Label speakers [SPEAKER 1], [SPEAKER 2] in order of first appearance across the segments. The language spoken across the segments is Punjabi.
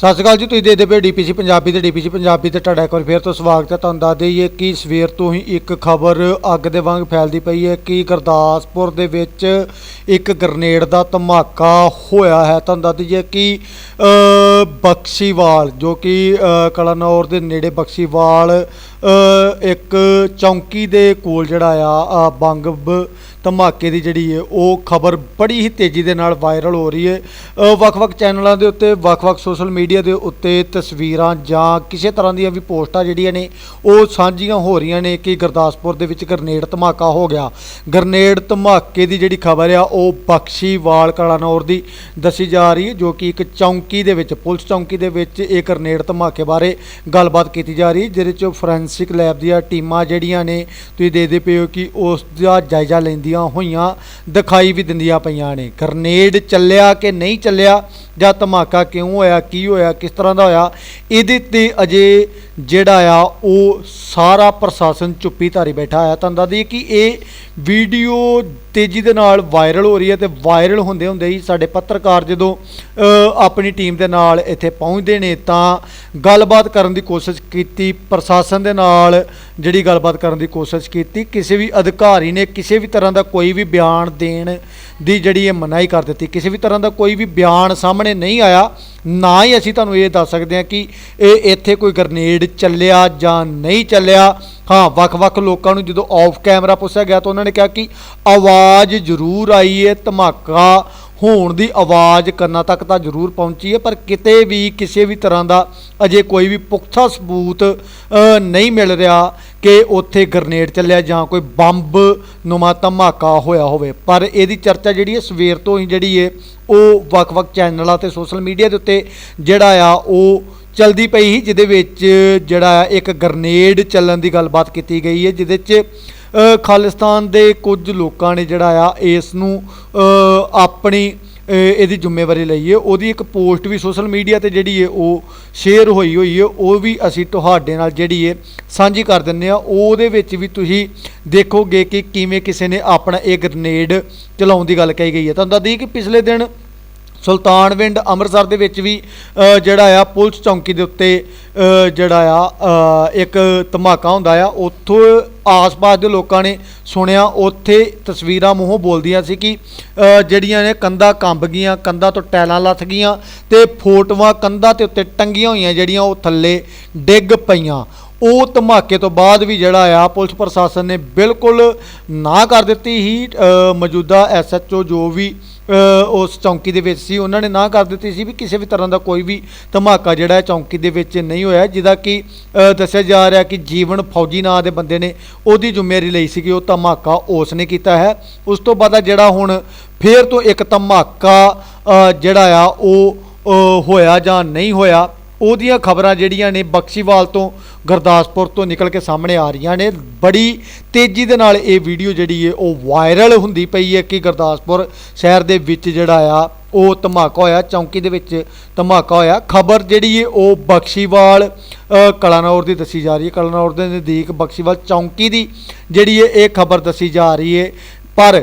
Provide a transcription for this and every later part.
[SPEAKER 1] ਸਤਿ ਸ਼੍ਰੀ ਅਕਾਲ ਜੀ ਤੁਸੀਂ ਦੇਖਦੇ ਪਏ ਡੀਪੀਸੀ ਪੰਜਾਬੀ ਤੇ ਡੀਪੀਸੀ ਪੰਜਾਬੀ ਤੇ ਤੁਹਾਡਾ ਇੱਕ ਵਾਰ ਫੇਰ ਤੋਂ ਸਵਾਗਤ ਹੈ ਤੁਹਾਨੂੰ ਦੱਸ ਦਈਏ ਕਿ ਸਵੇਰ ਤੋਂ ਹੀ ਇੱਕ ਖਬਰ ਅੱਗ ਦੇ ਵਾਂਗ ਫੈਲਦੀ ਪਈ ਹੈ ਕਿ ਗੁਰਦਾਸਪੁਰ ਦੇ ਵਿੱਚ ਇੱਕ ਗ੍ਰਨੇਡ ਦਾ ਧਮਾਕਾ ਹੋਇਆ ਹੈ। ਤੁਹਾਨੂੰ ਦੱਸ ਦਈਏ ਕਿ ਅ, ਬਖਸ਼ੀਵਾਲ ਜੋ ਕਿ ਅ, ਕਲਾਨੌਰ ਦੇ ਨੇੜੇ ਬਖਸ਼ੀਵਾਲ ਇੱਕ ਚੌਂਕੀ ਦੇ ਕੋਲ ਜਿਹੜਾ ਆ ਬੰਗ ਧਮਾਕੇ ਦੀ ਜਿਹੜੀ ਹੈ ਉਹ ਖਬਰ ਬੜੀ ਹੀ ਤੇਜ਼ੀ ਦੇ ਨਾਲ ਵਾਇਰਲ ਹੋ ਰਹੀ ਹੈ। ਵੱਖ-ਵੱਖ ਚੈਨਲਾਂ ਦੇ ਉੱਤੇ ਵੱਖ-ਵੱਖ ਸੋਸ਼ਲ ਮੀਡੀਆ ਮੀਡੀਆ ਦੇ ਉੱਤੇ ਤਸਵੀਰਾਂ ਜਾਂ ਕਿਸੇ ਤਰ੍ਹਾਂ ਦੀਆਂ ਵੀ ਪੋਸਟਾਂ ਜਿਹੜੀਆਂ ਨੇ, ਉਹ ਸਾਂਝੀਆਂ ਹੋ ਰਹੀਆਂ ਨੇ ਕਿ ਗੁਰਦਾਸਪੁਰ ਦੇ ਵਿੱਚ ਗਰਨੇਡ ਧਮਾਕਾ ਹੋ ਗਿਆ। ਗਰਨੇਡ ਧਮਾਕੇ ਦੀ ਜਿਹੜੀ ਖਬਰ ਆ, ਉਹ ਬਖਸ਼ੀਵਾਲ ਕਲਾਨੌਰ ਦੀ ਦੱਸੀ ਜਾ ਰਹੀ ਹੈ, ਜੋ ਕਿ ਇੱਕ ਚੌਂਕੀ ਦੇ ਵਿੱਚ, ਪੁਲਿਸ ਚੌਂਕੀ ਦੇ ਵਿੱਚ ਇਹ ਗਰਨੇਡ ਧਮਾਕੇ ਬਾਰੇ ਗੱਲਬਾਤ ਕੀਤੀ ਜਾ ਰਹੀ ਹੈ, ਜਿਹਦੇ ਚ ਫੋਰੈਂਸਿਕ ਲੈਬ ਦੀਆਂ ਟੀਮਾਂ ਜਿਹੜੀਆਂ ਨੇ, ਤੁਸੀਂ ਦੇਖਦੇ ਪਏ ਹੋ ਕਿ ਉਸ ਦਾ ਜਾਇਜ਼ਾ ਲੈਂਦੀਆਂ ਹੋਈਆਂ ਦਿਖਾਈ ਵੀ ਦਿੰਦੀਆਂ ਪਈਆਂ ਨੇ। ਗਰਨੇਡ ਚੱਲਿਆ ਕਿ ਨਹੀਂ ਚੱਲਿਆ ਜਾਂ ਧਮਾਕਾ ਕਿਉਂ ਹੋਇਆ, ਕੀ ਹੋਇਆ, ਕਿਸ ਤਰ੍ਹਾਂ ਦਾ ਹੋਇਆ, ਇਹਦੇ ਤੇ ਅਜੇ ਜਿਹੜਾ ਆ, ਉਹ ਸਾਰਾ ਪ੍ਰਸ਼ਾਸਨ ਚੁੱਪੀ ਧਾਰੀ ਬੈਠਾ ਆ ਤੁਹਾਨੂੰ ਦੱਸ ਦਈਏ ਕਿ ਇਹ ਵੀਡੀਓ ਤੇਜ਼ੀ ਦੇ ਨਾਲ ਵਾਇਰਲ ਹੋ ਰਹੀ ਹੈ ਤੇ ਵਾਇਰਲ ਹੁੰਦੇ ਹੁੰਦੇ ਹੀ ਸਾਡੇ ਪੱਤਰਕਾਰ ਜਦੋਂ ਆਪਣੀ ਟੀਮ ਦੇ ਨਾਲ ਇੱਥੇ ਪਹੁੰਚਦੇ ਨੇ ਤਾਂ ਗੱਲਬਾਤ ਕਰਨ ਦੀ ਕੋਸ਼ਿਸ਼ ਕੀਤੀ, ਪ੍ਰਸ਼ਾਸਨ ਦੇ ਨਾਲ ਜਿਹੜੀ ਗੱਲਬਾਤ ਕਰਨ ਦੀ ਕੋਸ਼ਿਸ਼ ਕੀਤੀ, ਕਿਸੇ ਵੀ ਅਧਿਕਾਰੀ ਨੇ ਕਿਸੇ ਵੀ ਤਰ੍ਹਾਂ ਦਾ ਕੋਈ ਵੀ ਬਿਆਨ ਦੇਣ ਦੀ ਜਿਹੜੀ ਇਹ ਮਨਾਹੀ ਕਰ ਦਿੱਤੀ, ਕਿਸੇ ਵੀ ਤਰ੍ਹਾਂ ਦਾ ਕੋਈ ਵੀ ਬਿਆਨ ਸਾਹਮਣੇ ਨਹੀਂ ਆਇਆ, ਨਾ ਹੀ ਅਸੀਂ ਤੁਹਾਨੂੰ ਇਹ ਦੱਸ ਸਕਦੇ ਹਾਂ ਕਿ ਇਹ ਇੱਥੇ ਕੋਈ ਗ੍ਰਨੇਡ ਚੱਲਿਆ ਜਾਂ ਨਹੀਂ ਚੱਲਿਆ। ਹਾਂ, ਵੱਖ-ਵੱਖ ਲੋਕਾਂ ਨੂੰ ਜਦੋਂ ਆਫ ਕੈਮਰਾ ਪੁੱਛਿਆ ਗਿਆ ਤਾਂ ਉਹਨਾਂ ਨੇ ਕਿਹਾ ਕਿ ਆਵਾਜ਼ ਜ਼ਰੂਰ ਆਈ ਹੈ ਧਮਾਕਾ ਹੋਣ ਦੀ ਆਵਾਜ਼ ਕੰਨਾਂ ਤੱਕ ਤਾਂ ਜ਼ਰੂਰ ਪਹੁੰਚੀ ਹੈ ਪਰ ਕਿਤੇ ਵੀ ਕਿਸੇ ਵੀ ਤਰ੍ਹਾਂ ਦਾ ਅਜੇ ਕੋਈ ਵੀ ਪੁਖਤਾ ਸਬੂਤ ਨਹੀਂ ਮਿਲ ਰਿਹਾ। ਕਿ ਉੱਥੇ ਗ੍ਰਨੇਡ ਚੱਲਿਆ ਜਾਂ ਕੋਈ ਬੰਬ ਨੁਮਾ ਧਮਾਕਾ ਹੋਇਆ ਹੋਵੇ। ਪਰ ਇਹਦੀ ਚਰਚਾ ਜਿਹੜੀ ਹੈ ਸਵੇਰ ਤੋਂ ਹੀ ਜਿਹੜੀ ਹੈ, ਉਹ ਵੱਖ-ਵੱਖ ਚੈਨਲਾਂ ਤੇ ਸੋਸ਼ਲ ਮੀਡੀਆ ਦੇ ਉੱਤੇ ਜਿਹੜਾ ਆ, ਉਹ ਚਲਦੀ ਪਈ ਸੀ, ਜਿਹਦੇ ਵਿੱਚ ਜਿਹੜਾ ਆ ਇੱਕ ਗ੍ਰਨੇਡ ਚੱਲਣ ਦੀ ਗੱਲਬਾਤ ਕੀਤੀ ਗਈ ਹੈ, ਜਿਹਦੇ 'ਚ ਖਾਲਿਸਤਾਨ ਦੇ ਕੁਝ ਲੋਕਾਂ ਨੇ ਜਿਹੜਾ ਆ, ਇਸ ਨੂੰ ਆਪਣੀ ਇਹਦੀ ਜ਼ਿੰਮੇਵਾਰੀ ਲਈ ਹੈ। ਉਹਦੀ ਇੱਕ ਪੋਸਟ ਵੀ ਸੋਸ਼ਲ ਮੀਡੀਆ ਤੇ ਜਿਹੜੀ ਹੈ, ਉਹ ਸ਼ੇਅਰ ਹੋਈ ਹੋਈ ਹੈ। ਉਹ ਵੀ ਅਸੀਂ ਤੁਹਾਡੇ ਨਾਲ ਜਿਹੜੀ ਹੈ, ਸਾਂਝੀ ਕਰ ਦਿੰਨੇ ਆ ਉਹਦੇ ਵਿੱਚ ਵੀ ਤੁਸੀਂ ਦੇਖੋਗੇ ਕਿ ਕਿਵੇਂ ਕਿਸੇ ਨੇ ਆਪਣਾ ਇਹ ਗ੍ਰਨੇਡ ਚਲਾਉਣ ਦੀ ਗੱਲ ਕਹੀ ਗਈ ਹੈ। ਤੁਹਾਨੂੰ ਦੱਸ ਦਈਏ ਕਿ ਪਿਛਲੇ ਦਿਨ ਸੁਲਤਾਨਵਿੰਡ ਅੰਮ੍ਰਿਤਸਰ ਦੇ ਵਿੱਚ ਵੀ ਜਿਹੜਾ ਆ ਪੁਲਿਸ ਚੌਂਕੀ ਦੇ ਉੱਤੇ ਜਿਹੜਾ ਆ ਇੱਕ ਧਮਾਕਾ ਹੁੰਦਾ ਆ। ਉੱਥੋਂ ਆਸ-ਪਾਸ ਦੇ ਲੋਕਾਂ ਨੇ ਸੁਣਿਆ ਉੱਥੇ ਤਸਵੀਰਾਂ ਮੂੰਹੋਂ ਬੋਲਦੀਆਂ ਸੀ ਕਿ ਜਿਹੜੀਆਂ ਨੇ ਕੰਧਾਂ ਕੰਬ ਗਈਆਂ ਕੰਧਾਂ ਤੋਂ ਟੈਲਾਂ ਲੱਥ ਗਈਆਂ ਤੇ ਫੋਟੋਆਂ ਕੰਧਾਂ ਤੇ ਉੱਤੇ ਟੰਗੀਆਂ ਹੋਈਆਂ ਜਿਹੜੀਆਂ ਉਹ ਥੱਲੇ ਡਿੱਗ ਪਈਆਂ। ਉਹ ਧਮਾਕੇ ਤੋਂ ਬਾਅਦ ਵੀ ਜਿਹੜਾ ਆ ਪੁਲਿਸ ਪ੍ਰਸ਼ਾਸਨ ਨੇ ਬਿਲਕੁਲ ਨਾ ਕਰ ਦਿੱਤੀ ਹੀ ਅ, ਮੌਜੂਦਾ ਐਸਐਚਓ ਜੋ ਵੀ ਉਸ ਚੌਂਕੀ ਦੇ ਵਿੱਚ ਸੀ। ਉਹਨਾਂ ਨੇ ਨਾ ਕਰ ਦਿੱਤੀ ਸੀ ਵੀ ਕਿਸੇ ਵੀ ਤਰ੍ਹਾਂ ਦਾ ਕੋਈ ਵੀ ਧਮਾਕਾ ਜਿਹੜਾ ਹੈ ਚੌਂਕੀ ਦੇ ਵਿੱਚ ਨਹੀਂ ਹੋਇਆ। ਜਿਹਦਾ ਕਿ ਦੱਸਿਆ ਜਾ ਰਿਹਾ ਕਿ ਜੀਵਨ ਫੌਜੀ ਨਾਂ ਦੇ ਬੰਦੇ ਨੇ ਉਹਦੀ ਜ਼ਿੰਮੇਵਾਰੀ ਲਈ ਸੀ ਕਿ ਉਹ ਧਮਾਕਾ ਉਸ ਨੇ ਕੀਤਾ ਹੈ। ਉਸ ਤੋਂ ਬਾਅਦ ਜਿਹੜਾ ਹੁਣ ਫੇਰ ਤੋਂ ਇੱਕ ਧਮਾਕਾ ਜਿਹੜਾ ਆ, ਉਹ ਹੋਇਆ ਜਾਂ ਨਹੀਂ ਹੋਇਆ ਉਹਦੀਆਂ ਖਬਰਾਂ ਜਿਹੜੀਆਂ ਨੇ ਬਖਸ਼ੀਵਾਲ ਤੋਂ ਗੁਰਦਾਸਪੁਰ ਤੋਂ ਨਿਕਲ ਕੇ ਸਾਹਮਣੇ ਆ ਰਹੀਆਂ ਨੇ। ਬੜੀ ਤੇਜ਼ੀ ਦੇ ਨਾਲ ਇਹ ਵੀਡੀਓ ਜਿਹੜੀ ਹੈ ਉਹ ਵਾਇਰਲ ਹੁੰਦੀ ਪਈ ਹੈ ਕਿ ਗੁਰਦਾਸਪੁਰ ਸ਼ਹਿਰ ਦੇ ਵਿੱਚ ਜਿਹੜਾ ਆ, ਉਹ ਧਮਾਕਾ ਹੋਇਆ, ਚੌਂਕੀ ਦੇ ਵਿੱਚ ਧਮਾਕਾ ਹੋਇਆ। ਖਬਰ ਜਿਹੜੀ ਹੈ ਉਹ ਬਖਸ਼ੀਵਾਲ ਕਲਾਨੌਰ ਦੀ ਦੱਸੀ ਜਾ ਰਹੀ ਹੈ। ਕਲਾਨੌਰ ਦੇ ਨਜ਼ਦੀਕ ਬਖਸ਼ੀਵਾਲ ਚੌਂਕੀ ਦੀ ਜਿਹੜੀ ਹੈ ਇਹ ਖਬਰ ਦੱਸੀ ਜਾ ਰਹੀ ਹੈ। ਪਰ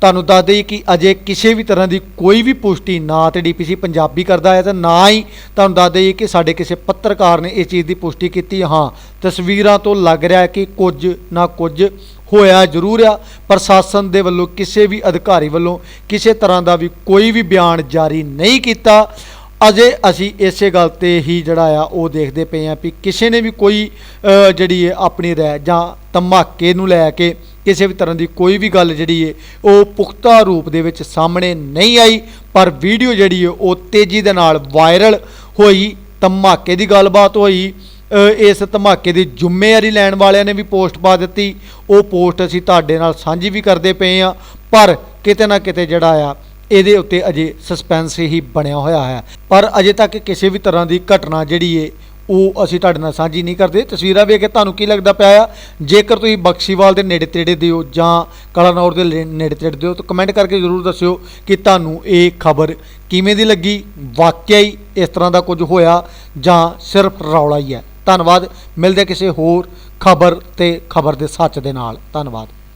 [SPEAKER 1] ਤੁਹਾਨੂੰ ਦੱਸ ਦਈਏ ਕਿ ਅਜੇ ਕਿਸੇ ਵੀ ਤਰ੍ਹਾਂ ਦੀ ਕੋਈ ਵੀ ਪੁਸ਼ਟੀ ਨਾ ਤੇ ਡੀਪੀਸੀ ਪੰਜਾਬੀ ਕਰਦਾ ਹੈ ਤੇ ਨਾ ਹੀ ਤੁਹਾਨੂੰ ਦੱਸ ਦਈਏ ਕਿ ਸਾਡੇ ਕਿਸੇ ਪੱਤਰਕਾਰ ਨੇ ਇਸ ਚੀਜ਼ ਦੀ ਪੁਸ਼ਟੀ ਕੀਤੀ। ਹਾਂ, ਤਸਵੀਰਾਂ ਤੋਂ ਲੱਗ ਰਿਹਾ ਹੈ ਕਿ ਕੁਝ ਨਾ ਕੁਝ ਹੋਇਆ ਜ਼ਰੂਰ ਆ। ਪ੍ਰਸ਼ਾਸਨ ਦੇ ਵੱਲੋਂ ਕਿਸੇ ਵੀ ਅਧਿਕਾਰੀ ਵੱਲੋਂ ਕਿਸੇ ਤਰ੍ਹਾਂ ਦਾ ਵੀ ਕੋਈ ਵੀ ਬਿਆਨ ਜਾਰੀ ਨਹੀਂ ਕੀਤਾ। ਅਜੇ ਅਸੀਂ ਇਸੇ ਗੱਲ ਤੇ ਹੀ ਜਿਹੜਾ ਆ, ਉਹ ਦੇਖਦੇ ਪਏ ਆ ਵੀ ਕਿਸੇ ਨੇ ਵੀ ਕੋਈ ਜਿਹੜੀ ਹੈ ਆਪਣੀ ਰਾਏ ਜਾਂ ਧਮਾਕੇ ਨੂੰ ਲੈ ਕੇ ਕਿਸੇ ਵੀ ਤਰ੍ਹਾਂ ਦੀ ਕੋਈ ਵੀ ਗੱਲ ਜਿਹੜੀ ਹੈ ਉਹ ਪੁਖਤਾ ਰੂਪ ਦੇ ਵਿੱਚ ਸਾਹਮਣੇ ਨਹੀਂ ਆਈ, ਪਰ ਵੀਡੀਓ ਜਿਹੜੀ ਹੈ ਉਹ ਤੇਜ਼ੀ ਦੇ ਨਾਲ ਵਾਇਰਲ ਹੋਈ, ਧਮਾਕੇ ਦੀ ਗੱਲਬਾਤ ਹੋਈ ਇਸ ਧਮਾਕੇ ਦੀ ਜ਼ਿੰਮੇਵਾਰੀ ਲੈਣ ਵਾਲਿਆਂ ਨੇ ਵੀ ਪੋਸਟ ਪਾ ਦਿੱਤੀ, ਉਹ ਪੋਸਟ ਅਸੀਂ ਤੁਹਾਡੇ ਨਾਲ ਸਾਂਝੀ ਵੀ ਕਰਦੇ ਪਏ ਆ, ਪਰ ਕਿਤੇ ਨਾ ਕਿਤੇ ਜਿਹੜਾ ਆ ਇਹਦੇ ਉੱਤੇ ਅਜੇ ਸਸਪੈਂਸ ਹੀ ਬਣਿਆ ਹੋਇਆ ਹੈ। ਪਰ ਅਜੇ ਤੱਕ ਕਿਸੇ ਵੀ ਤਰ੍ਹਾਂ ਦੀ ਘਟਨਾ ਜਿਹੜੀ ਏ, ਉਹ ਅਸੀਂ ਤੁਹਾਡੇ ਨਾਲ ਸਾਂਝੀ ਨਹੀਂ ਕਰਦੇ। ਤਸਵੀਰਾਂ ਵੇਖ ਕੇ ਤੁਹਾਨੂੰ ਕੀ ਲੱਗਦਾ ਪਿਆ ਆ? ਜੇਕਰ ਤੁਸੀਂ ਬਖਸ਼ੀਵਾਲ ਦੇ ਨੇੜੇ ਤੇੜੇ ਦੇ ਹੋ ਜਾਂ ਕਲਾਨੌਰ ਦੇ ਨੇੜੇ ਤੇੜੇ ਦੇ ਹੋ ਤਾਂ ਕਮੈਂਟ ਕਰਕੇ ਜ਼ਰੂਰ ਦੱਸਿਓ ਕਿ ਤੁਹਾਨੂੰ ਇਹ ਖਬਰ ਕਿਵੇਂ ਦੀ ਲੱਗੀ? ਵਾਕਿਆ ਹੀ ਇਸ ਤਰ੍ਹਾਂ ਦਾ ਕੁਝ ਹੋਇਆ ਜਾਂ ਸਿਰਫ ਰੌਲਾ ਹੀ ਹੈ? ਧੰਨਵਾਦ। ਮਿਲਦੇ ਕਿਸੇ ਹੋਰ ਖਬਰ ਤੇ ਖਬਰ ਦੇ ਸੱਚ ਦੇ ਨਾਲ। ਧੰਨਵਾਦ।